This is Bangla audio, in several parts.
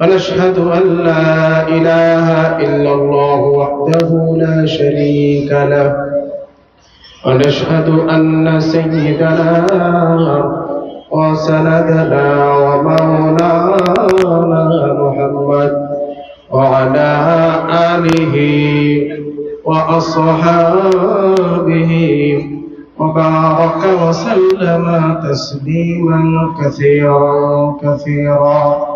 ونشهد أن لا إله إلا الله وحده لا شريك له. ونشهد أن سيدنا وسندنا ومولانا محمد وعلى آله وأصحابه وبارك وسلم تسليما كثيرا كثيرا.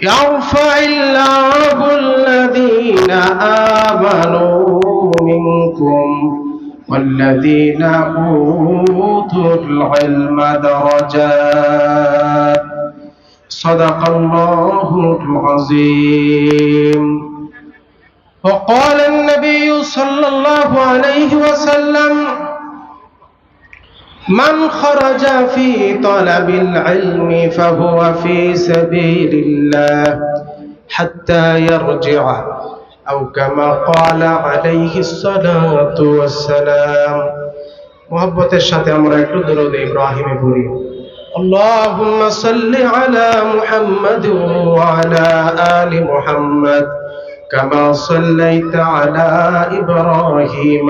يرفع الله الذين آمنوا منكم والذين أوتوا العلم درجات. صدق الله العظيم. وقال النبي صلى الله عليه وسلم من خرج في طلب العلم فهو في سبيل الله حتى يرجع أو كما قال عليه الصلاة والسلام محبت الشاطئ আমরা একটু দরুদ ইব্রাহিমে পড়ি اللهم صل على محمد وعلى آل محمد كما صليت على إبراهيم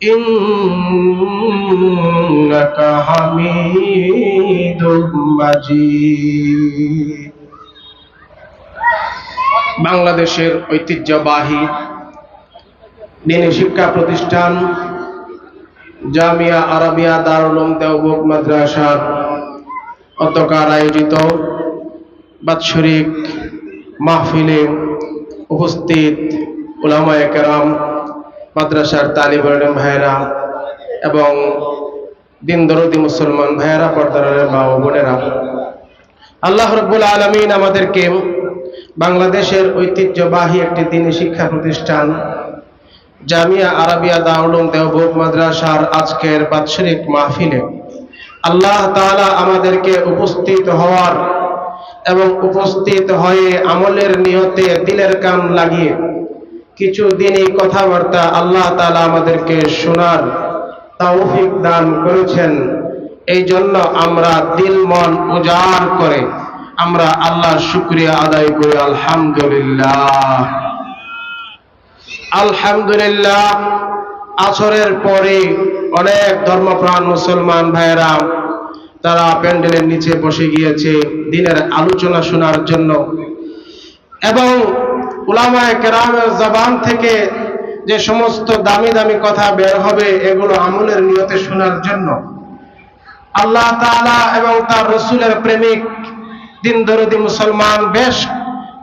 إنك حميد مجيد বাংলাদেশের ঐতিহ্যবাহী দিনী শিক্ষা প্রতিষ্ঠান জামিয়া আরাবিয়া দারুলুম দেওবুক মাদ্রাসার অতকার আয়োজিত বাৎসরিক মাহফিলে উপস্থিত উলামায়ে কেরাম মাদ্রাসার তালিব ভাইয়েরা এবং দিন দরদি মুসলমান ভাইয়েরা পর্দারের মা ও বোনেরা, আল্লাহ রব্বুল আলমিন আমাদেরকে বাংলাদেশের ঐতিহ্যবাহী একটি দিনী শিক্ষা প্রতিষ্ঠান জামিয়া আরাবিয়া দাউলুম দেওবুক মাদ্রাসার আজকের বাৎসরিক মাহফিলে আল্লাহ তালা আমাদেরকে উপস্থিত হওয়ার এবং উপস্থিত হয়ে আমলের নিয়তে দিলের কান লাগিয়ে কিছু দিনই কথাবার্তা আল্লাহ তাআলা আমাদেরকে শোনার তৌফিক দান করেছেন। এই জন্য আমরা দিল, মন উজাড় করে আমরা আল্লাহর শুক্রিয়া আদায় করি, আলহামদুলিল্লাহ। আলহামদুলিল্লাহ, আসরের পরে অনেক ধর্মপ্রাণ মুসলমান ভাইয়েরা তারা প্যান্ডেলের নিচে বসে গিয়েছে, দিনের আলোচনা শোনার জন্য। এবং উলামায় কেরামের জবান থেকে যে সমস্ত দামি দামি কথা বের হবে, এগুলো আমলের নিয়তে শোনার জন্য। আল্লাহ তাআলা এবং তার রসুলের প্রেমিক, দিন দরদি মুসলমান বেশ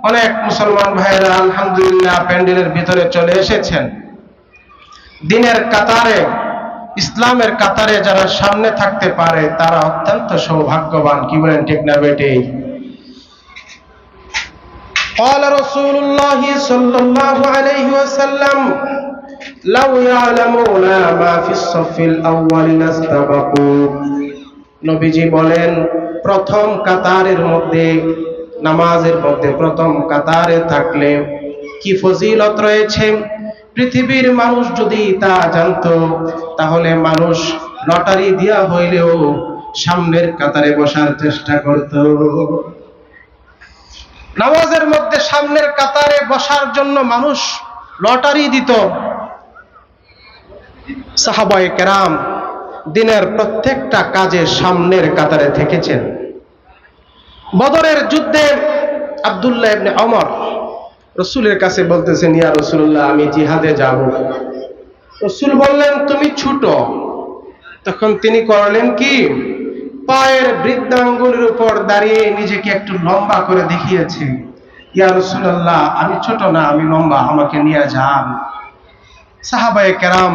অনেক মুসলমান ভাইয়েরা আলহামদুলিল্লাহ প্যান্ডেলের ভিতরে চলে এসেছেন। দিনের কাতারে, ইসলামের কাতারে যারা সামনে থাকতে পারে, তারা অত্যন্ত সৌভাগ্যবান। কি বলেন ঠিক না قال رسول الله صلى الله عليه وسلم لو يعلمون ما في الصف الأول لاستبقوا নবীজি বলেন প্রথম কাতারের মধ্যে নামাজের মধ্যে প্রথম কাতারে থাকলে কি ফজিলত রয়েছে পৃথিবীর মানুষ যদি তা জানতো তাহলে মানুষ লটারি দিয়া হইলেও সামনের কাতারে বসার চেষ্টা করত নামাজের মধ্যে সামনের কাতারে বসার জন্য মানুষ লটারি দিত। সাহাবায়ে কেরাম দিনের প্রত্যেকটা কাজে সামনের কাতারে থেকেছেন। বদরের যুদ্ধে আব্দুল্লাহ ইবনে অমর রসুলের কাছে বলতেছেন, ইয়া রসুল্লাহ আমি জিহাদে যাব। রসুল বললেন, তুমি ছুটো। তখন তিনি করলেন কি? পায়ের বৃদ্ধাঙ্গুলের উপর দাঁড়িয়ে নিজেকে একটু লম্বা করে দেখিয়েছে। ইয়া রসুল্লাহ আমি ছোট না, আমি লম্বা, আমাকে নিয়ে যান। সাহাবায়ে কেরাম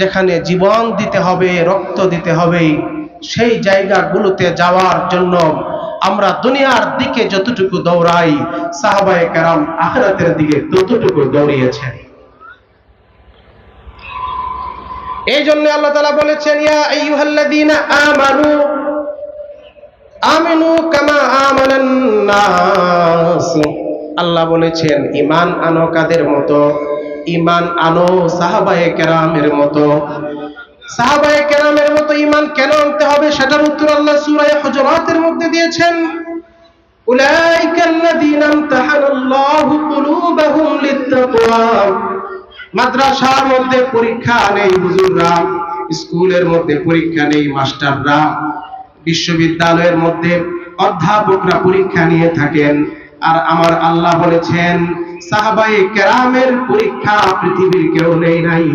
যেখানে জীবন দিতে হবে, রক্ত দিতে হবে, সেই জায়গাগুলোতে যাওয়ার জন্য আমরা দুনিয়ার দিকে যতটুকু দৌড়াই, সাহাবায়ে কেরাম আখরাতের দিকে ততটুকু দৌড়িয়েছেন। এই জন্য আল্লাহ তালা বলেছেন, ইয়া আইয়ুহাল্লাযীনা আমানু আমিনু কামা আমানান নাস। আল্লাহ বলেছেন, ঈমান আনো কাদের মতো? ঈমান আনো সাহাবায়ে কেরামের মতো। সাহাবায়ে কেরামের মতো ঈমান কেন আনতে হবে সেটার উত্তর আল্লাহ সূরা হুজুরাতের মধ্যে দিয়েছেন। মাদ্রাসার মধ্যে পরীক্ষা নেই হুজুররা, স্কুলের মধ্যে পরীক্ষা নেই মাস্টাররা। বিশ্ববিদ্যালয়ের মধ্যে অধ্যাপকরা পরীক্ষা নিয়ে থাকেন। আর আমার আল্লাহ বলেছেন সাহাবাই কেরামের পরীক্ষা পৃথিবীর কেউ নেই নাই,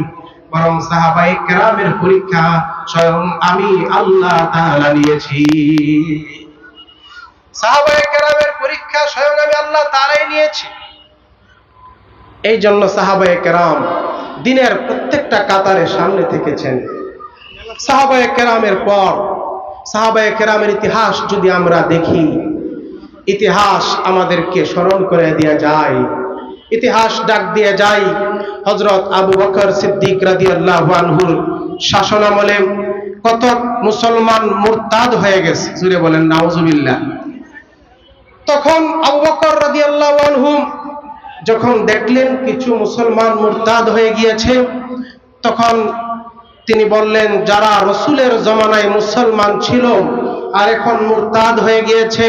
বরং সাহাবাই কেরামের পরীক্ষা স্বয়ং আমি আল্লাহ তাআলা নিয়েছি। পরীক্ষা স্বয়ং আমি আল্লাহ পর সাহাবায়ে কেরামের ইতিহাস যদি আমরা দেখি, ইতিহাস আমাদেরকে স্মরণ করে দেওয়া যায়। ইতিহাস ডাক দিয়ে যায় হজরত আবু বকর সিদ্দিক আল্লাহ আনহুর শাসনামলে। কত মুসলমান মুরতাদ হয়ে গেছে জুড়ে বলেন, নাউজুবিল্লাহ। তখন আবু বকর রাদি আল্লাহ আনহুম যখন দেখলেন কিছু মুসলমান মুরতাদ হয়ে গিয়েছে, তখন তিনি বললেন, যারা রসুলের জমানায় মুসলমান ছিল আর এখন মুরতাদ হয়ে গিয়েছে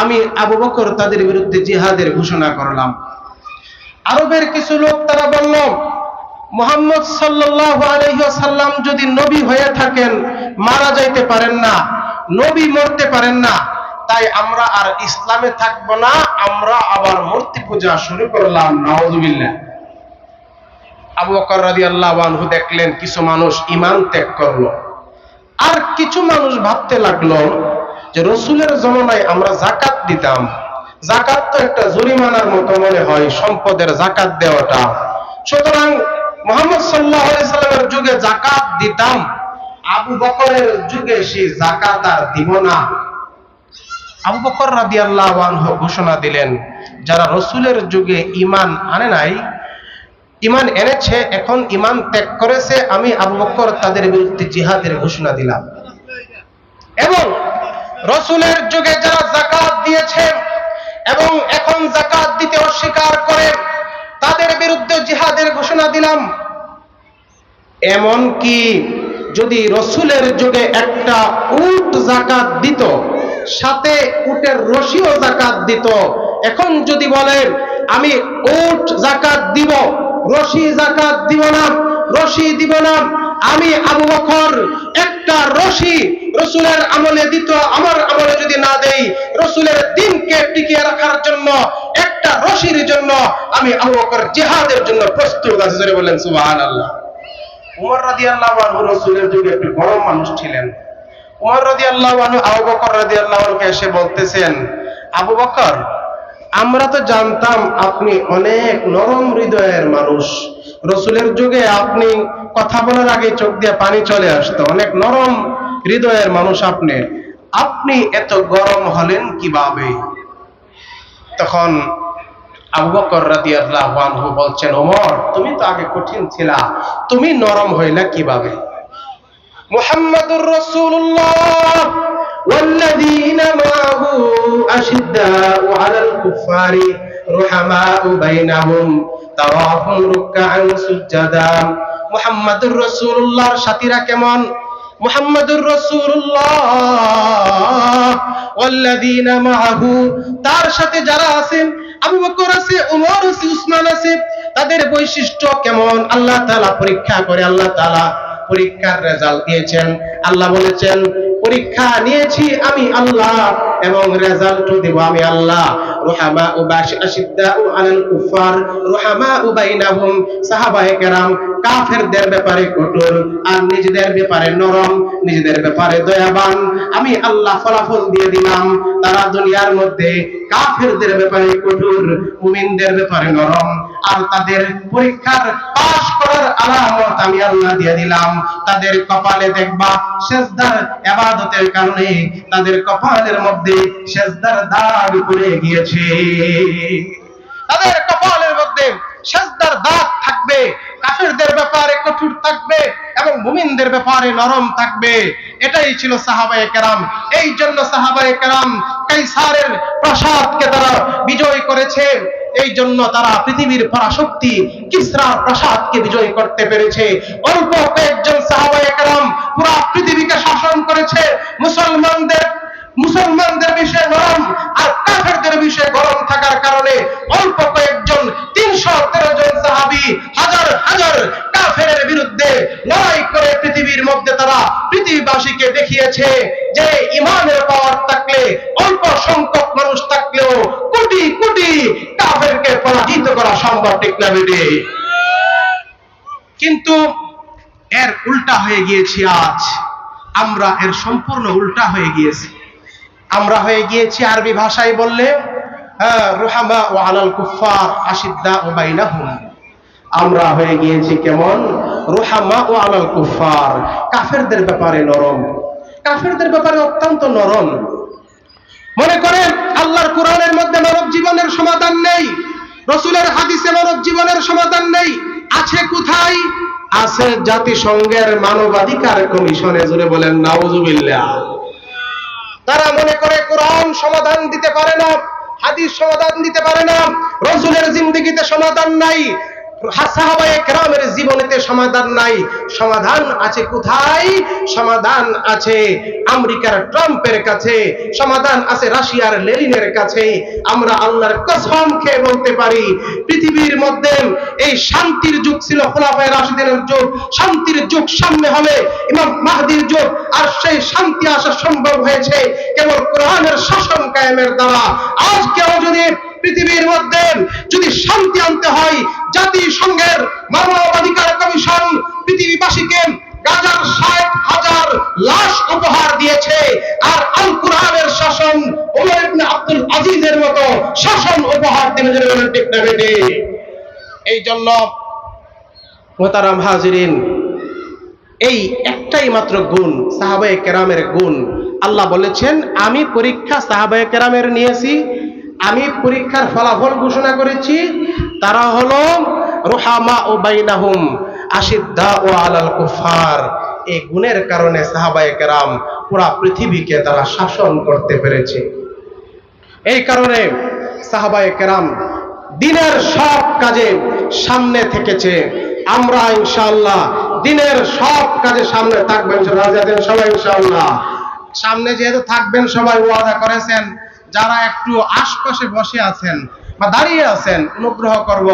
আমি আবু বকর তাদের বিরুদ্ধে জিহাদের ঘোষণা করলাম। আরবের কিছু লোক তারা বলল, মোহাম্মদ সাল্লাহ আলহ্লাম যদি নবী হয়ে থাকেন, মারা যাইতে পারেন না, নবী মরতে পারেন না। তাই আমরা আর ইসলামে থাকব না, আমরা আবার মূর্তি পূজা শুরু করলাম। নওয়াজুবিল্লাহ আবু বকর রাদিয়াল্লাহু আনহু দেখলেন, কিছু মানুষ ঈমান ত্যাগ করল। আর কিছু মানুষ ভাবতে লাগল যে রসুলের জমানায় আমরা জাকাত দিতাম। জাকাত তো একটা জরিমানার মতো মনে হয়, সম্পদের জাকাত দেওয়াটা। সুতরাং মোহাম্মদ সাল্লাহ সাল্লামের যুগে জাকাত দিতাম, আবু বকরের যুগে সে জাকাত আর দিব না। আবু বকর রাদি আল্লাহ ঘোষণা দিলেন, যারা রসুলের যুগে ইমান আনে নাই ইমান এনেছে, এখন ইমান ত্যাগ করেছে, আমি আবু বকর তাদের বিরুদ্ধে জিহাদের ঘোষণা দিলাম। এবং রসুলের যুগে যারা জাকাত দিয়েছে এবং এখন জাকাত দিতে অস্বীকার করে, তাদের বিরুদ্ধে জিহাদের ঘোষণা দিলাম। এমন কি যদি রসুলের যুগে একটা উট জাকাত দিত, সাথে উটের রশিও জাকাত দিত, এখন যদি বলেন, আমি উট জাকাত দিব রশি জাকাত দিব না, রশি দিব না। আমি আবু বকর একটা রশি রসুলের আমলে দিত, আমার আমলে যদি না দেই, রসুলের দিনকে টিকিয়ে রাখার জন্য, একটা রশির জন্য আমি আবু বকর জিহাদের জন্য প্রস্তুত আছি। জোরে বলেন, সুবহানাল্লাহ। উমর রাদিয়াল্লাহু আনহু রসুলের যুগে একটু গরম মানুষ ছিলেন। উমর রাদিয়াল্লাহু আনহু, আবু বকর রাদিয়াল্লাহু আনহুকে এসে বলতেছেন, আবু বকর আমরা তো জানতাম আপনি অনেক নরম হৃদয়ের মানুষ। রসুলের যুগে আপনি কথা বলার আগে চোখ দিয়ে পানি চলে আসতো। অনেক নরম হৃদয়ের মানুষ আপনি। আপনি এত গরম হলেন কীভাবে? তখন আবু বকর বলছেন, ওমর, তুমি তো আগে কঠিন ছিলা। তুমি নরম হইলা কীভাবে? মুহাম্মাদুর রাসূলুল্লাহ والذين معه أشداء على الكفار رحماء بينهم تراهم ركعا سجدا মুহাম্মাদুর রাসূলুল্লাহর সাথীরা কেমন মুহাম্মাদুর রাসূলুল্লাহ ওয়াল্লাযীনা মাআহু তার সাথে যারা আছেন আবু বকর আছে ওমর আছে উসমান আছে তাদের বৈশিষ্ট্য কেমন আল্লাহ তাআলা পরীক্ষা করে আল্লাহ তাআলা পরীক্ষার রেজাল্ট দিয়েছেন। আল্লাহ বলেছেন পরীক্ষা নিয়েছি আমি আল্লাহ এবং রেজাল্ট দেব আমি আল্লাহ। কাফেরদের ব্যাপারে কঠোর আর নিজেদের ব্যাপারে নরম, নিজেদের ব্যাপারে দয়াবান। আমি আল্লাহ ফলাফল দিয়ে দিলাম, তারা দুনিয়ার মধ্যে কাফেরদের ব্যাপারে কঠোর, মুমিনদের ব্যাপারে নরম, আর তাদের পরীক্ষার পাশ করার আলামত আমি আল্লাহ দিয়ে দিলাম। তাদের কপালে দেখবা সেজদার এবাদতের কারণে তাদের কপালের মধ্যে সেজদার দাগ পড়ে গিয়েছে। তাদের কপালের মধ্যে সেজদার দাগ থাকবে, কাফেরদের ব্যাপারে কঠোর থাকবে এবং মুমিনদের ব্যাপারে নরম থাকবে। এটাই ছিল সাহাবায়ে কেরাম। এই জন্য সাহাবায়ে কেরাম কাইসারের প্রাসাদকে তারা বিজয় করেছে। এই জন্য তারা পৃথিবীর পরাশক্তি কিসরার প্রাসাদকে বিজয় করতে পেরেছে। অল্প কয়েকজন সাহাবায়ে কেরাম পুরো পৃথিবীকে শাসন করেছে। মুসলমানদের মুসলমানদের বিষয়ে নরম আর কাফেরদের বিষয়ে গরম থাকার কারণে অল্প কয়েকজন তিনশো তেরো জন সাহাবি হাজার হাজার কাফেরের বিরুদ্ধে লড়াই করে পৃথিবীর মধ্যে তারা পৃথিবীবাসীকে দেখিয়েছে যে ইমানের পাওয়ার থাকলে, অল্প সংখ্যক মানুষ থাকলেও কোটি কোটি কাফেরকে পরাজিত করা সম্ভব ঠিক না বেটে। কিন্তু এর উল্টা হয়ে গিয়েছি আজ। আমরা এর সম্পূর্ণ উল্টা হয়ে গিয়েছি। আমরা হয়ে গিয়েছি আরবি ভাষায় বললে হ্যাঁ, রুহামা ও আলাল কুফার আশিদ্দা ও বাইনাহুম। আমরা হয়ে গিয়েছি কেমন? রুহামা ও আলাল কুফার কাফেরদের ব্যাপারে নরম। কাফেরদের ব্যাপারে অত্যন্ত নরম। মনে করেন আল্লাহর কোরআনের মধ্যে মানব জীবনের সমাধান নেই। রসুলের হাদিসে মানব জীবনের সমাধান নেই। আছে কোথায়? আছে জাতিসংঘের মানবাধিকার কমিশনে জুড়ে বলেন নাউজুবিল্লাহ। তারা মনে করে কোরআন সমাধান দিতে পারে না, হাদিস সমাধান দিতে পারে না, রসুলের জিন্দিগিতে সমাধান নাই কেরামের জীবনেতে সমাধান নাই। সমাধান আছে কোথায়? সমাধান আছে আমেরিকার ট্রাম্পের কাছে। সমাধান আছে রাশিয়ার লেনিনের কাছে। আমরা আল্লাহর কসম খেয়ে বলতে পারি, পৃথিবীর মধ্যে এই শান্তির যুগ ছিল খোলাফায়ে রাশিদিনের যুগ। শান্তির যুগ সামনে হবে, ইমাম মাহদির যুগ। আর সেই শান্তি আসা সম্ভব হয়েছে কেবল কোরআনের শাসন কায়েমের দ্বারা। আজ কেউ যদি পৃথিবীর মধ্যে যদি শান্তি আনতে হয় জাতিসংঘের মানবাধিকার কমিশন পৃথিবীবাসীকে গাজার ষাট হাজার লাশ উপহার দিয়েছে। আর আল কোরআনের শাসন ওমর ইবনে আব্দুল আজিজের মতো শাসন উপহার এই জন্য মোতারাম হাজিরিন, এই একটাই মাত্র গুণ, সাহাবায়ে কেরামের গুণ। আল্লাহ বলেছেন, আমি পরীক্ষা সাহাবায়ে কেরামের নিয়েছি আমি পরীক্ষার ফলাফল ঘোষণা করেছি, তারা হলো রোহামা ও বাইনাহুম, আশিদ্দা ও আলাল কুফার এই গুণের কারণে সাহাবায়ে কেরাম পুরা পৃথিবীকে তারা শাসন করতে পেরেছে। এই কারণে সাহাবায়ে কেরাম দিনের সব কাজে সামনে থেকেছে। আমরা ইনশাআল্লাহ দিনের সব কাজে সামনে থাকবেন সবাই ইনশাআল্লাহ। সামনে যেহেতু থাকবেন সবাই ওয়াদা করেছেন যারা একটু আশপাশে বসে আছেন বা দাঁড়িয়ে আছেন, অনুগ্রহ করব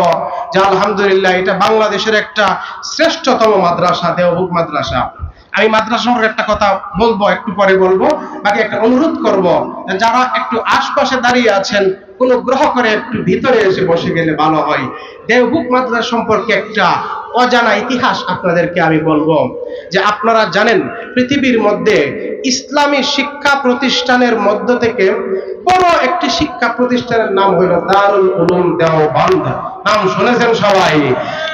যে আলহামদুলিল্লাহ এটা বাংলাদেশের একটা শ্রেষ্ঠতম মাদ্রাসা, দেওবুক মাদ্রাসা। আমি মাদ্রাসা সম্পর্কে একটা কথা বলব, একটু পরে বলব, বাকি একটা অনুরোধ করব যারা একটু আশপাশে দাঁড়িয়ে আছেন, কোন গ্রহ করে একটু ভিতরে এসে বসে গেলে ভালো হয়। দেওবুক মাদ্রাসা সম্পর্কে একটা অজানা ইতিহাস আপনাদেরকে আমি বলব, যে আপনারা জানেন পৃথিবীর মধ্যে ইসলামী শিক্ষা প্রতিষ্ঠানের মধ্য থেকে বড় একটি শিক্ষা প্রতিষ্ঠানের নাম হইল দারুল উলুম দেওবন্দ। নাম শুনেছেন সবাই?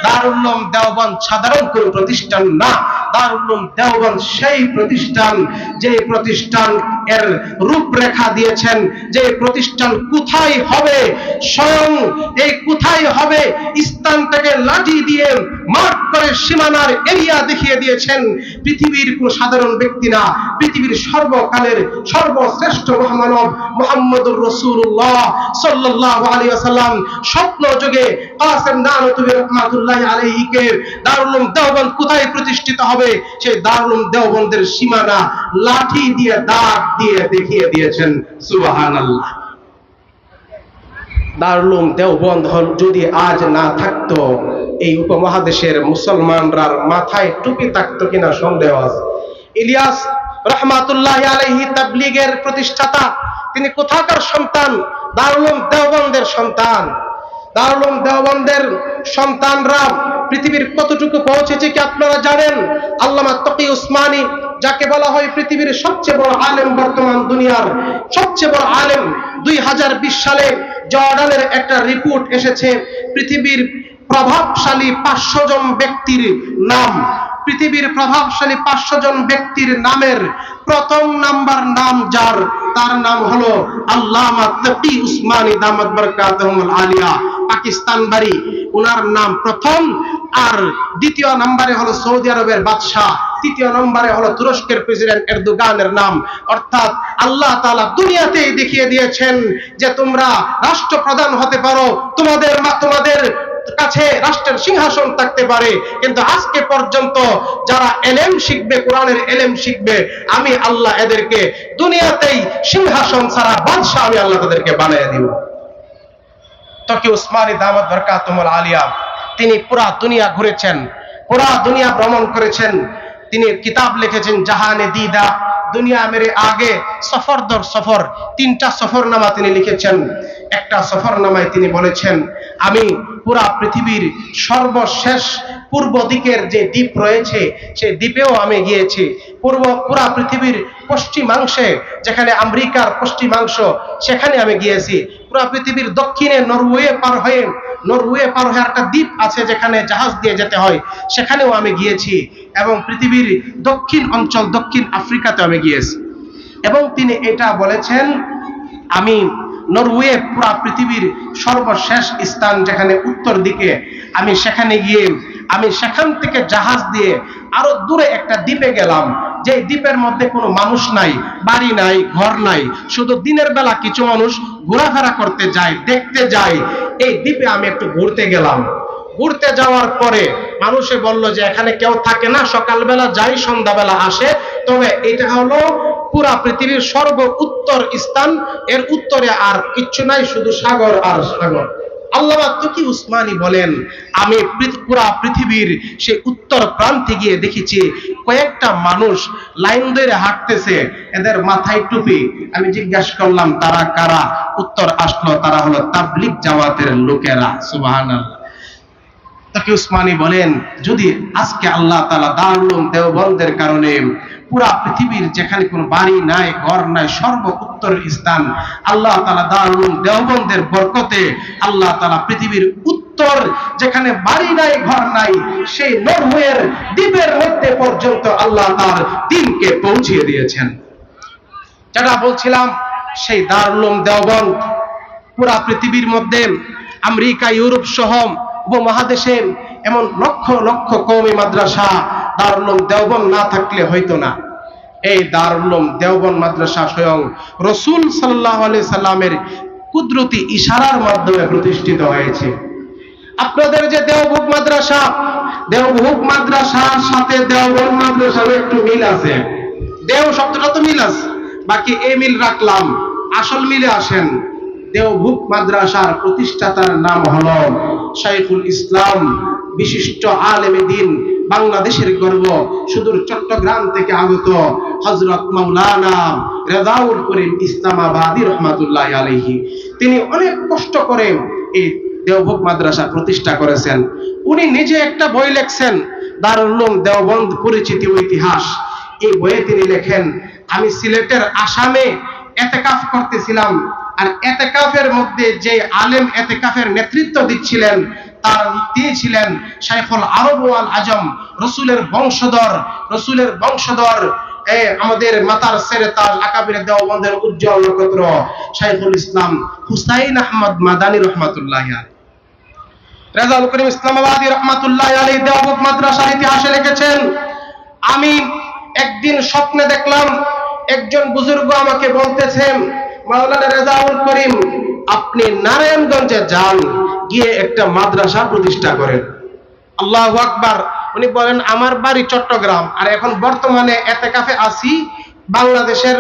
দারুল উলুম দেওবন্দ সাধারণ কোন প্রতিষ্ঠান না। দারুল উলুম দেওবন্দ সেই প্রতিষ্ঠান যে প্রতিষ্ঠান এর রূপরেখা দিয়েছেন যে প্রতিষ্ঠান কোথায় হবে, স্বয়ং এই কোথায় হবে স্থানটাকে লাঠি দিয়ে মার্ক করে সীমানার এরিয়া দেখিয়ে দিয়েছেন পৃথিবীর কোন সাধারণ ব্যক্তি না, পৃথিবীর সর্বকালের সর্বশ্রেষ্ঠ মহামানব মোহাম্মদুর রসুল্লাহ সাল্লাহ আলী আসাল্লাম স্বপ্ন যুগে কাসেম নানতুবি রহমাতুল্লাহ আলাইহিকে দারুল দেওবন্দ কোথায় প্রতিষ্ঠিত হবে, সেই দারুল দেওবন্দের সীমানা লাঠি দিয়ে দাগ দিয়ে দেখিয়ে দিয়েছেন সুবাহান আল্লাহ দারুলুম দেওবন্দ যদি আজ না থাকতো, এই উপমহাদেশের মুসলমানরা মাথায় টুপি থাকতো কিনা সন্দেহ আছে। ইলিয়াস রহমাতুল্লাহ আলাইহি তাবলিগের প্রতিষ্ঠাতা, তিনি কোথাকার সন্তান? দারুলুম দেওবন্দের সন্তান। দারুলুম সন্তানরা পৃথিবীর কতটুকু পৌঁছেছে কি আপনারা জানেন? আল্লামা তকি উসমানী যাকে বলা হয় পৃথিবীর সবচেয়ে বড় আলেম বর্তমান দুনিয়ার সবচেয়ে বড় আলেম, দুই হাজার বিশ সালে জর্ডানের একটা রিপোর্ট এসেছে, পৃথিবীর প্রভাবশালী পাঁচশো জন ব্যক্তির নাম। পৃথিবীর প্রভাবশালী পাঁচশো জন ব্যক্তির নামের প্রথম নাম্বার নাম যার, তার নাম হলো আল্লামা তকি উসমানী দামাত বরকাতহুল আলিয়া। পাকিস্তান বাড়ি, উনার নাম প্রথম, আর দ্বিতীয় নম্বরে হলো সৌদি আরবের বাদশাহ, তৃতীয় নম্বরে হলো তুরস্কের প্রেসিডেন্ট এরদোগানের নাম। অর্থাৎ আল্লাহ তাআলা দুনিয়াতেই দেখিয়ে দিয়েছেন যে তোমরা রাষ্ট্রপ্রধান হতে পারো, তোমাদের তোমাদের কাছে রাষ্ট্রের সিংহাসন থাকতে পারে। কিন্তু আজকে পর্যন্ত যারা এলেম শিখবে, কোরআনের এলেম শিখবে, আমি আল্লাহ এদেরকে দুনিয়াতেই সিংহাসন ছাড়া বাদশাহ আমি আল্লাহ তাদেরকে বানিয়ে দিব। তকি উসমানী দামাত বরকাতুমুল আলিয়া। তিনি পুরা দুনিয়া ঘুরেছেন, পুরা দুনিয়া ভ্রমণ করেছেন। তিনি কিতাব লিখেছেন, জাহানে দিদা, দুনিয়া মেরে আগে সফর দর সফর, তিনটা সফরনামা তিনি লিখেছেন। একটা সফরনামায় তিনি বলেছেন, আমি পুরা পৃথিবীর সর্বশেষ পূর্ব দিকের যে দ্বীপ রয়েছে, সেই দ্বীপেও আমি গিয়েছি। পূর্ব, পুরা পৃথিবীর পশ্চিমাংশে, যেখানে আমেরিকার পশ্চিমাংশ, সেখানে আমি গিয়েছি। পুরা পৃথিবীর দক্ষিণে নরওয়ে পার হয়ে, নরওয়ে পার হয়ে একটা দ্বীপ আছে যেখানে জাহাজ দিয়ে যেতে হয়, সেখানেও আমি গিয়েছি। এবং পৃথিবীর দক্ষিণ অঞ্চল, দক্ষিণ আফ্রিকাতে আমি গিয়েছি। এবং তিনি এটা বলেছেন, আমি নরওয়ে পুরা পৃথিবীর সর্বশেষ স্থান যেখানে উত্তর দিকে, আমি সেখানে গিয়ে, আমি সেখান থেকে জাহাজ দিয়ে আরও দূরে একটা দ্বীপে গেলাম। যে দ্বীপের মধ্যে কোনো মানুষ নাই, বাড়ি নাই, ঘর নাই, শুধু দিনের বেলা কিছু মানুষ ঘোরাফেরা করতে যায়, দেখতে যায়। এই দ্বীপে আমি একটু ঘুরতে গেলাম। ঘুরতে যাওয়ার পরে মানুষে বলল যে, এখানে কেউ থাকে না, সকালবেলা যাই, সন্ধ্যাবেলা আসে। তবে এটা হলো পুরা পৃথিবীর সর্ব উত্তর স্থান। এর উত্তরে আর কিচ্ছু নাই, শুধু সাগর আর সাগর। আল্লাহ তুকি উসমানী বলেন? আমি পুরা পৃথিবীর সেই উত্তর প্রান্তে গিয়ে দেখেছি, কয়েকটা মানুষ লাইন ধরে হাঁটতেছে। এদের মাথায় টুপি। আমি জিজ্ঞাসা করলাম, তারা কারা? উত্তর আসলো, তারা হলো তাবলিগ জামাতের লোকেরা। সুবহানাল্লাহ। তাকে উসমানী বলেন, যদি আজকে আল্লাহ তালা দারুলুম দেওবন্দের কারণে পুরা পৃথিবীর যেখানে কোনো বাড়ি নাই, ঘর নাই সর্ব উত্তর স্থান আল্লাহ তালা দারুলুম দেওবন্দের বরকতে আল্লাহ তালা পৃথিবীর উত্তর যেখানে বাড়ি নাই, ঘর নাই, সেই নরওয়ের দ্বীপের মধ্যে পর্যন্ত আল্লাহ তার দিনকে পৌঁছিয়ে দিয়েছেন। যেটা বলছিলাম, সেই দারুলুম দেওবন্দ পুরা পৃথিবীর মধ্যে আমেরিকা, ইউরোপ সহ উপমহাদেশে এমন লক্ষ লক্ষ কৌমি মাদ্রাসা দারুলুম দেওবন না থাকলে হয়তো না। এই দারুলুম দেওবন মাদ্রাসা স্বয়ং রসুল সাল্লাহ আলি সাল্লামের কুদরতি ইশারার মাধ্যমে প্রতিষ্ঠিত হয়েছে। আপনাদের যে দেওভুক মাদ্রাসা দেওভুক মাদ্রাসার সাথে দেওবন মাদ্রাসার একটু মিল আছে। দেও শব্দটা তো মিল আছে। বাকি এই মিল রাখলাম। আসল মিলে আসেন। দেওভুক মাদ্রাসার প্রতিষ্ঠাতার নাম হলো শাইখুল ইসলাম। বিশিষ্ট আলেমে দিন বাংলাদেশের গর্ব। সুদূর চট্টগ্রাম থেকে আগত হজরত মাওলানা রেজাউল করিম ইসলামাবাদী রহমাতুল্লাহ আলহি তিনি অনেক কষ্ট করে এই দেওভুক মাদ্রাসা প্রতিষ্ঠা করেছেন। উনি নিজে একটা বই লেখছেন দারুল উলুম দেওবন্দ পরিচিতি ইতিহাস। এই বইয়ে তিনি লেখেন, আমি সিলেটের আসামে এতেকাফ করতেছিলাম। আর এতেকাফের মধ্যে যে আলেম এতেকাফের নেতৃত্ব দিচ্ছিলেন, তার তিনি ছিলেন শাইখুল আরব ওয়াল আজম, রসুলের বংশধর রসুলের বংশধর আমাদের মাতার সেরে তার আকাবির দেওবন্দের উজ্জ্বল নক্ষত্র শাইখুল ইসলাম হুসাইন আহমদ মাদানী রহমাতুল্লাহ রেজাউল করিম ইসলামাবাদী রহমাতুল্লাহ আলী দেওবন্দ মাদ্রাসার ইতিহাসে লিখেছেন, আমি একদিন স্বপ্নে দেখলাম একজন বুজুর্গ আমাকে বলতেছেন মাওলানা রেজাউল করিম, আপনি নারায়ণগঞ্জে যান, গিয়ে একটা মাদ্রাসা প্রতিষ্ঠা করেন। আল্লাহ আকবার। উনি বলেন, আমার বাড়ি চট্টগ্রাম। আর এখন বর্তমানে এতে কাফে বাংলাদেশের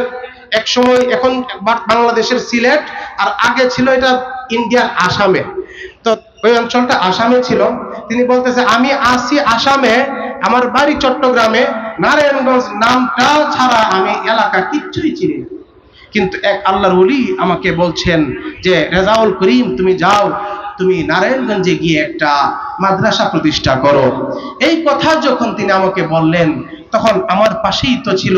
এক সময় এখন বাংলাদেশের সিলেট, আর আগে ছিল এটা ইন্ডিয়ার আসামে। তো ওই অঞ্চলটা আসামে ছিল। তিনি বলতেছে, আমি আসি আসামে, আমার বাড়ি চট্টগ্রামে। নারায়ণগঞ্জ নামটা ছাড়া আমি এলাকা কিচ্ছুই চিনি না। কিন্তু এক আল্লাহর ওলি আমাকে বলছেন যে, রেজাউল করিম, তুমি যাও, তুমি নারায়ণগঞ্জে গিয়ে একটা মাদ্রাসা প্রতিষ্ঠা করো। এই কথা যখন তিনি আমাকে বললেন তখন আমার পাশেই তো ছিল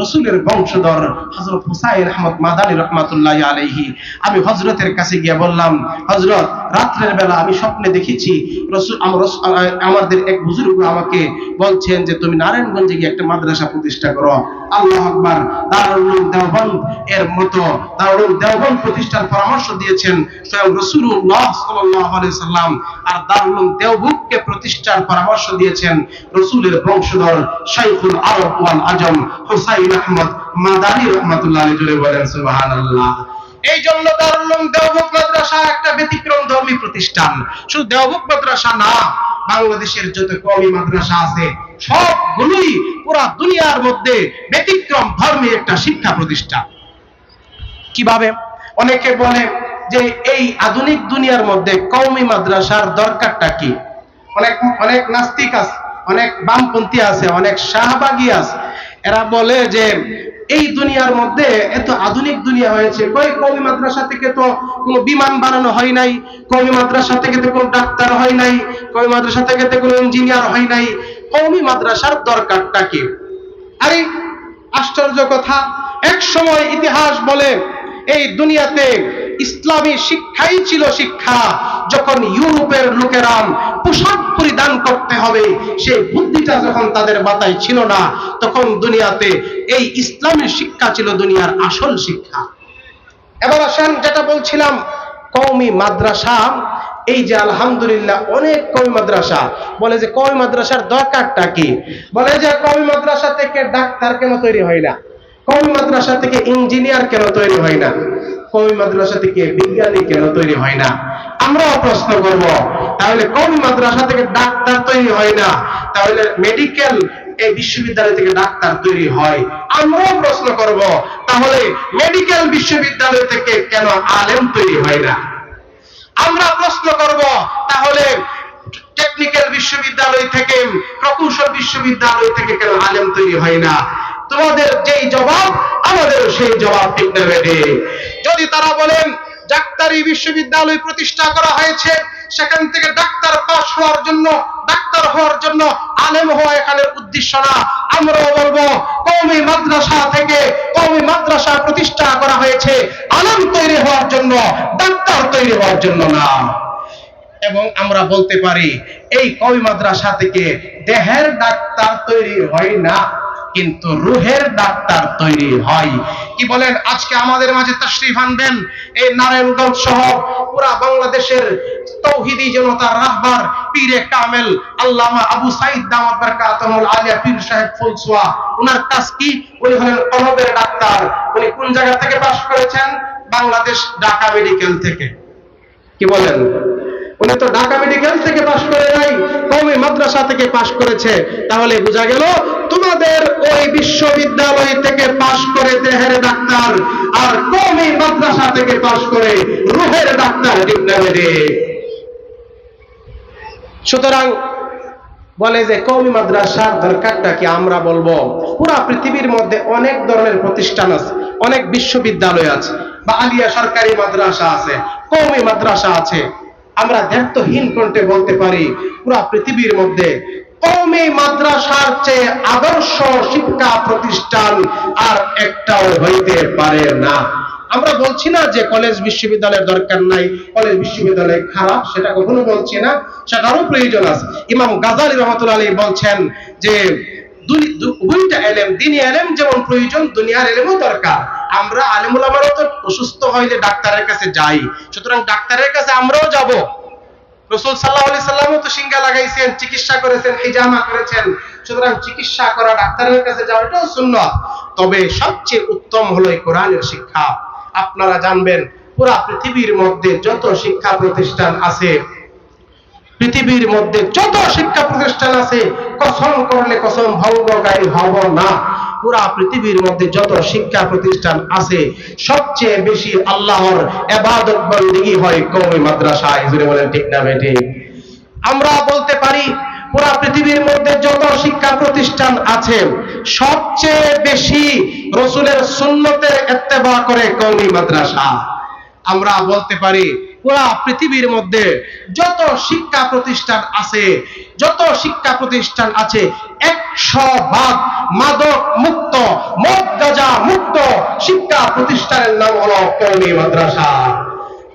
রসুলের বংশধর হজরত হুসাইন আহমদ মাদানী রহমাতুল্লাহ আলাইহি। আমি হজরতের কাছে গিয়ে বললাম হজরত রাত্রের বেলা আমি স্বপ্নে দেখেছি রসুল আমাদের এক বুজুর্গ আমাকে বলছেন যে, তুমি নারায়ণগঞ্জে গিয়ে একটা মাদ্রাসা প্রতিষ্ঠা করো। আল্লাহ আকবার, দারুল দেওবন্দ। এর মতো দারুল দেওবন্দ প্রতিষ্ঠার পরামর্শ দিয়েছেন স্বয়ং রসুল্লাহ সাল্লাম। আর দারুল দেওবন্দকে প্রতিষ্ঠার পরামর্শ দিয়েছেন রসুলের বংশধর শাইখুল আরব ওয়াল আজম হুসাইন আহমদ মাদানী রহমাতুল্লাহ আলাইহি জুড়ে বলেন, সুবহানাল্লাহ। এই জন্য দারুল উলুম দেওবন্দ মাদ্রাসা একটা ব্যতিক্রম ধর্মী প্রতিষ্ঠান। শুধু দেওবন্দ মাদ্রাসা না, বাংলাদেশের যত কওমি মাদ্রাসা আছে, সবগুলোই পুরা দুনিয়ার মধ্যে ব্যতিক্রম ধর্মী একটা শিক্ষা প্রতিষ্ঠান। কীভাবে? অনেকে বলে যে এই আধুনিক দুনিয়ার মধ্যে কওমি মাদ্রাসার দরকারটা কি? অনেক অনেক নাস্তিক আছে। অনেক বামপন্থী আছে, অনেক শাহবাগী আছে। এরা বলে যে, এই দুনিয়ার মধ্যে এত আধুনিক দুনিয়া হয়েছে, কই কওমি মাদ্রাসা থেকে তো কোনো বিমান বানানো হয় নাই, কবি মাদ্রাসা থেকে তো কোনো ডাক্তার হয় নাই, কবি মাদ্রাসা থেকে তো কোনো ইঞ্জিনিয়ার হয় নাই কওমি মাদ্রাসার দরকারটা কি? আরে, আশ্চর্য কথা এক সময় ইতিহাস বলে, এই দুনিয়াতে ইসলামী শিক্ষাই ছিল শিক্ষা। যখন ইউরোপের লোকেরা পোশাক পরিধান করতে হবে, সেই বুদ্ধিটা যখন তাদের মাথায় ছিল না, তখন দুনিয়াতে এই ইসলামের শিক্ষা ছিল দুনিয়ার আসল শিক্ষা। এবার আসেন, যেটা বলছিলাম, কওমি মাদ্রাসা। এই যে আলহামদুলিল্লাহ, অনেক কওমি মাদ্রাসা। বলে যে কওমি মাদ্রাসার দরকারটা কি? বলে যে কওমি মাদ্রাসা থেকে ডাক্তার কেন তৈরি হয় না? কওমি মাদ্রাসা থেকে ইঞ্জিনিয়ার কেন তৈরি হয় না? কওমি মাদ্রাসা থেকে বিজ্ঞানী কেন তৈরি হয় না? আমরাও প্রশ্ন করব, তাহলে কওমি মাদ্রাসা থেকে ডাক্তার তৈরি হয় না? তাহলে মেডিকেল এই বিশ্ববিদ্যালয় থেকে ডাক্তার তৈরি হয়? আমরাও প্রশ্ন করব, তাহলে মেডিকেল বিশ্ববিদ্যালয় থেকে কেন আলেম তৈরি হয় না? আমরা প্রশ্ন করব, তাহলে টেকনিক্যাল বিশ্ববিদ্যালয় থেকে, প্রকৌশল বিশ্ববিদ্যালয় থেকে কেন আলেম তৈরি হয় না? তোমাদের যেই জবাব আমাদের সেই জবাব ঠিক নেবে যদি তারা বলেন ডাক্তারি বিশ্ববিদ্যালয় প্রতিষ্ঠা করা হয়েছে, সেখান থেকে ডাক্তার পাস হওয়ার জন্য, ডাক্তার হওয়ার জন্য আলেম হওয়া এখানের উদ্দেশ্য না। আমরাও বলব, কওমি মাদ্রাসা থেকে কওমি মাদ্রাসা প্রতিষ্ঠা করা হয়েছে, আলেম তৈরি হওয়ার জন্য, ডাক্তার তৈরি হওয়ার জন্য না। এবং আমরা বলতে পারি, এই কবি মাদ্রাসা থেকে দেহের ডাক্তার তৈরি হয় না। কিন্তু রুহের ডাক্তার তৈরি হয়। কি বলেন? আজকে আমাদের মাঝে তশরিফ আনবেন। এই নারায়ণগঞ্জ সহ পুরা বাংলাদেশের তৌহিদি জনতার রাহবার, পীরে কামেল আল্লামা আবু সাইদ দামাত বারকাতুহুল আলিয়া পীর সাহেব ফুলসুয়া। ওনার কাজ কি? উনি হলেন কলবের ডাক্তার। উনি কোন জায়গা থেকে পাশ করেছেন? বাংলাদেশ ঢাকা মেডিকেল থেকে। কি বলেন? উনি তো ঢাকা মেডিকেল থেকে পাশ করে নাই, কওমি মাদ্রাসা থেকে পাশ করেছে। তাহলে বোঝা গেল, তোমাদের ওই বিশ্ববিদ্যালয় থেকে পাশ করে দেহের ডাক্তার, আর কওমি মাদ্রাসা থেকে পাশ করে রুহের ডাক্তার সুতরাং বলে যে কওমি মাদ্রাসার দরকারটা কি আমরা বলব? পুরা পৃথিবীর মধ্যে অনেক ধরনের প্রতিষ্ঠান আছে, অনেক বিশ্ববিদ্যালয় আছে, বা আলিয়া সরকারি মাদ্রাসা আছে, কওমি মাদ্রাসা আছে। আমরা দায়িত্বহীন কণ্ঠে বলতে পারি, পুরা পৃথিবীর মধ্যে কওমি মাদ্রাসার চেয়ে আদর্শ শিক্ষা প্রতিষ্ঠান আর একটাও হইতে পারে না। আমরা বলছি না যে কলেজ বিশ্ববিদ্যালয়ের দরকার নাই, কলেজ বিশ্ববিদ্যালয় খারাপ, সেটা কখনো বলছি না, সেটারও প্রয়োজন আছে। ইমাম গাজালি রহমতুল্লাহ আলী বলছেন যে উভয়টা এলেম, দিনী এলেম যেমন প্রয়োজন, দুনিয়ার এলেমও দরকার। আমরা আলেমুল তো অসুস্থ হইলে ডাক্তারের কাছে যাই। সুতরাং ডাক্তারের কাছে আমরাও যাব। রসুল সাল্লাহ আলি সাল্লামও তো সিঙ্গা লাগাইছেন, চিকিৎসা করেছেন, হিজামা করেছেন। সুতরাং চিকিৎসা করা ডাক্তারের কাছে যাওয়া এটাও সুন্নত। তবে সবচেয়ে উত্তম হলো এই কোরআনের শিক্ষা। আপনারা জানবেন, পুরা পৃথিবীর মধ্যে যত শিক্ষা প্রতিষ্ঠান আছে পৃথিবীর মধ্যে যত শিক্ষা প্রতিষ্ঠান আছে, কসম করলে কসম ভঙ্গকারী হব না। পুরা পৃথিবীর মধ্যে যত শিক্ষা প্রতিষ্ঠান আছে, সবচেয়ে বেশি আল্লাহর এবাদত বন্দিগি হয় কৌমি মাদ্রাসায়। জুড়ে বলেন, ঠিক না বেটি আমরা বলতে পারি, পুরা পৃথিবীর মধ্যে যত শিক্ষা প্রতিষ্ঠান আছে, সবচেয়ে বেশি রসুলের সুন্নতের এত্তেবা করে কৌমি মাদ্রাসা। আমরা বলতে পারি পুরা পৃথিবীর মধ্যে যত শিক্ষা প্রতিষ্ঠান আছে, যত শিক্ষা প্রতিষ্ঠান আছে, একশো ভাগ মাদক মুক্ত, মদ গাজা মুক্ত শিক্ষা প্রতিষ্ঠানের নাম হলো কৌমি মাদ্রাসা।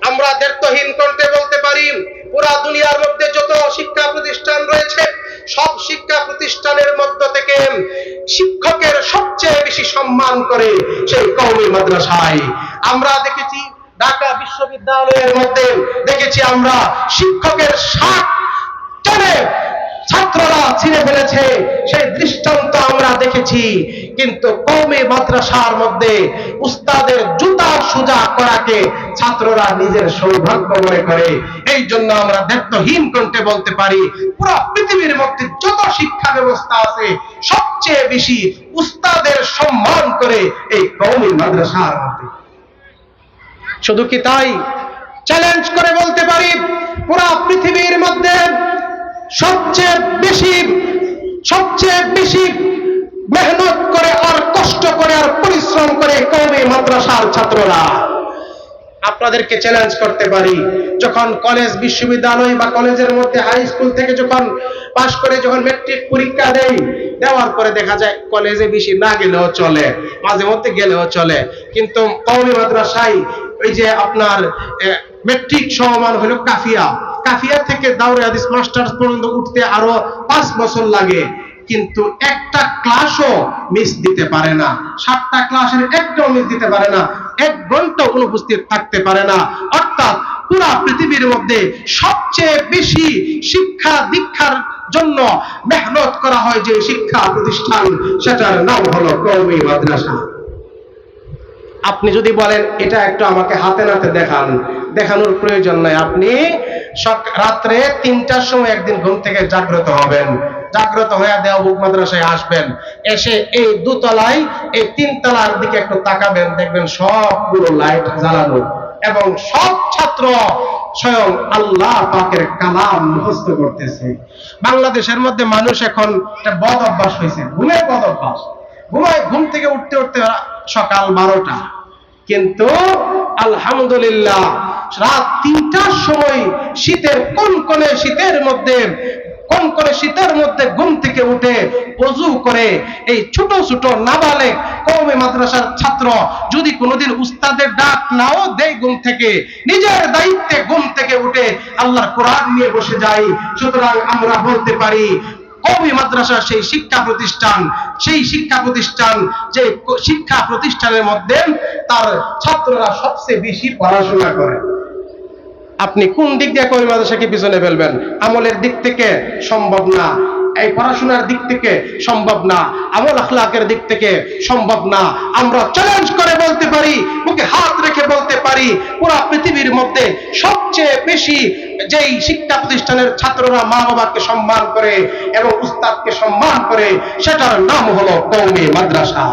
আমরা দেড়তহীন করতে বলতে পারি, পুরা দুনিয়ার মধ্যে যত শিক্ষা প্রতিষ্ঠান রয়েছে, সব শিক্ষা প্রতিষ্ঠানের মধ্য থেকে শিক্ষকের সবচেয়ে বেশি সম্মান করে সেই কৌমি মাদ্রাসায়। আমরা দেখেছি ঢাকা বিশ্ববিদ্যালয়ের মধ্যে দেখেছি আমরা শিক্ষকের শাক টেনে ছাত্ররা ছিঁড়ে ফেলেছে। সেই দৃষ্টান্ত আমরা দেখেছি। কিন্তু কৌমি মাদ্রাসার মধ্যে উস্তাদের জুতা সুজা করাকে ছাত্ররা নিজের সৌভাগ্য মনে করে। এই জন্য আমরা দায়িত্বহীন কণ্ঠে বলতে পারি, পুরো পৃথিবীর মধ্যে যত শিক্ষা ব্যবস্থা আছে, সবচেয়ে বেশি উস্তাদের সম্মান করে এই কৌমি মাদ্রাসার মধ্যে। শুধু কি তাই? চ্যালেঞ্জ করে বলতে পারি, পুরা পৃথিবীর মধ্যে সবচেয়ে বেশি সবচেয়ে বেশি মেহনত করে আর কষ্ট করে আর পরিশ্রম করে কৌমি মাদ্রাসার ছাত্ররা। আপনাদেরকে চ্যালেঞ্জ করতে পারি, যখন কলেজ বিশ্ববিদ্যালয় বা কলেজের মধ্যে হাই স্কুল থেকে যখন পাশ করে যখন মেট্রিক পরীক্ষা দেই, দেওয়ার পরে দেখা যায় কলেজে বেশি না গেলেও চলে, মাঝে মধ্যে গেলেও চলে। কিন্তু কৌমি মাদ্রাসায় ওই যে আপনার মেট্রিক সমমান হলো কাফিয়া। কাফিয়া থেকে দাউরে হাদিস মাস্টার্স পর্যন্ত উঠতে আরও পাঁচ বছর লাগে। কিন্তু একটা ক্লাসও মিস দিতে পারে না। সাতটা ক্লাসের একটাও মিস দিতে পারে না। এক ঘণ্টা অনুপস্থিত থাকতে পারে না। অর্থাৎ পুরা পৃথিবীর মধ্যে সবচেয়ে বেশি শিক্ষা দীক্ষার জন্য মেহনত করা হয় যে শিক্ষা প্রতিষ্ঠান, সেটার নাম হলো কৌমি মাদ্রাসা। আপনি যদি বলেন, এটা একটু আমাকে হাতে নাতে দেখান। দেখানোর প্রয়োজন নাই। আপনি রাত্রে তিনটার সময় একদিন ঘুম থেকে জাগ্রত হবেন। জাগ্রত হয়ে দেওয়া মাদ্রাসায় আসবেন। এসে এই দুতলায়, এই তিনতলার দিকে একটু তাকাবেন, দেখবেন সবগুলো লাইট জ্বালানো। এবং সব ছাত্র স্বয়ং আল্লাহ পাকের কালাম মুখস্থ করতেছে। বাংলাদেশের মধ্যে মানুষ এখন একটা বদ অভ্যাস হয়েছে। ঘুমের বদ অভ্যাস। ঘুমায়, ঘুম থেকে উঠতে উঠতে সকাল বারোটা। কিন্তু আলহামদুলিল্লাহ, রাত তিনটার সময় শীতের কোন কোনে শীতের মধ্যে, কোন করে শীতের মধ্যে ঘুম থেকে উঠে অজু করে এই ছোট ছোট নাবালেক কৌমে মাদ্রাসার ছাত্র যদি কোনোদিন উস্তাদের ডাক নাও দেয় ঘুম থেকে, নিজের দায়িত্বে ঘুম থেকে উঠে আল্লাহর কোরআন নিয়ে বসে যাই সুতরাং আমরা বলতে পারি কবি মাদ্রাসা সেই শিক্ষা প্রতিষ্ঠান, সেই শিক্ষা প্রতিষ্ঠান, যে শিক্ষা প্রতিষ্ঠানের মধ্যে তার ছাত্ররা সবচেয়ে বেশি পড়াশোনা করে। আপনি কোন দিক দিয়ে কবি মাদ্রাসাকে পিছনে ফেলবেন? আমলের দিক থেকে সম্ভব না। এই পড়াশোনার দিক থেকে সম্ভব না, আমল আখলাকের দিক থেকে সম্ভব না। আমরা চ্যালেঞ্জ করে বলতে পারি, মুখে হাত রেখে বলতে পারি, পুরা পৃথিবীর মধ্যে সবচেয়ে বেশি যেই শিক্ষা প্রতিষ্ঠানের ছাত্ররা মা বাবাকে সম্মান করে এবং উস্তাদকে সম্মান করে, সেটার নাম হলো কৌমি মাদ্রাসা।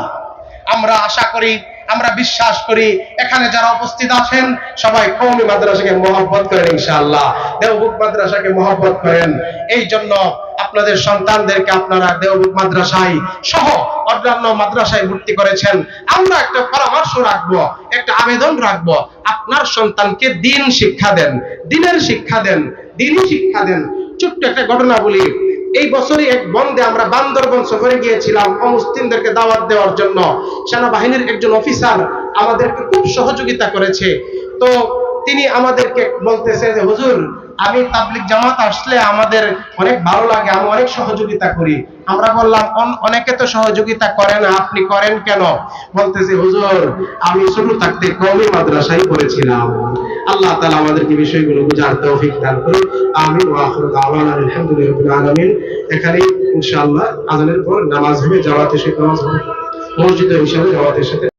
আমরা আশা করি, আমরা বিশ্বাস করি, এখানে যারা উপস্থিত আছেন, সবাই কৌমি মাদ্রাসাকে মহব্বত করেন ইনশাআল্লাহ। দেওবুক মাদ্রাসাকে মহব্বত করেন। এই জন্য আপনাদের সন্তানদেরকে আপনারা দেওবুক মাদ্রাসায় সহ অন্যান্য মাদ্রাসায় ভর্তি করেছেন। আমরা একটা পরামর্শ রাখব, একটা আবেদন রাখব। আপনার সন্তানকে দিন শিক্ষা দেন, দিনের শিক্ষা দেন, দিনই শিক্ষা দেন। ছোট্ট একটা ঘটনা বলি। এই বছরই এক বন্ধে আমরা বান্দরবন সফরে গিয়েছিলাম অমুসলিমদেরকে দাওয়াত দেওয়ার জন্য। সেনাবাহিনীর একজন অফিসার আমাদেরকে খুব সহযোগিতা করেছে। তো তিনি আমাদেরকে বলতেছে যে, হুজুর আমি তাবলিক জামাত আসলে আমাদের অনেক ভালো লাগে, আমি অনেক সহযোগিতা করি। আমরা বললাম অনেকে তো সহযোগিতা করে না, আপনি করেন কেন? বলতেছে, হুজুর, আমি ছোট থাকতে কমই মাদ্রাসায় পড়েছিলাম। আল্লাহ তাআলা আমাদেরকে বিষয়গুলো বুঝার তৌফিক দান করুন আমিন ওয়া আখিরু দাওয়ানা আলহামদুলিল্লাহি রাব্বিল আলামিন। এখানে ইনশাআল্লাহ আজানের পর নামাজ হবে জামাতের সাথে নামাজ হবে মসজিদে ইনশাআল্লাহ জামাতের সাথে